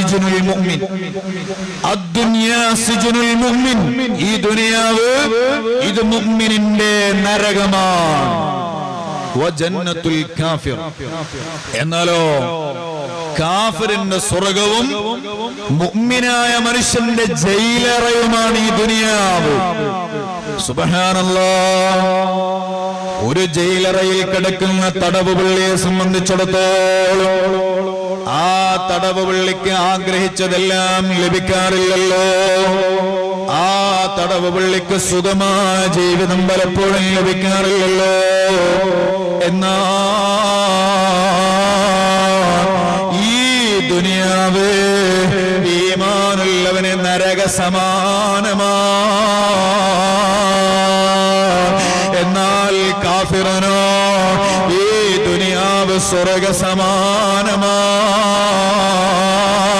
സിജുനുൽ മുഅ്മിൻ. അദ്ദുനിയാ സിജുനുൽ മുഅ്മിൻ. ഈ ദുനിയാവ് ഇത് മുഅ്മിനിന്റെ നരകമാണ്. വജന്നത്തുൽ കാഫിർ. എന്നാലോ കാഫിറിന്റെ സ്വർഗവും മുഅ്മിനായ മനുഷ്യന്റെ ജയിലറയുമാണ് ഈ ദുനിയാവ്. സുബ്ഹാനല്ലാ. ഒരു ജയിലറയിൽ കിടക്കുന്ന തടവുപള്ളിയെ സംബന്ധിച്ചിടത്തോളം തടവ് പുള്ളിക്ക് ആഗ്രഹിച്ചതെല്ലാം ലഭിക്കാറില്ലല്ലോ. ആ തടവ് പുള്ളിക്ക് സുഖമായ ജീവിതം പലപ്പോഴും ലഭിക്കാറില്ലല്ലോ. എന്നാ ഈ ദുനിയാവ് ഈമാനുള്ളവന് നരക സമാനമാ എന്നാൽ കാഫിറനോ ഈ ദുനിയാവ് സ്വർഗ സമാനമാ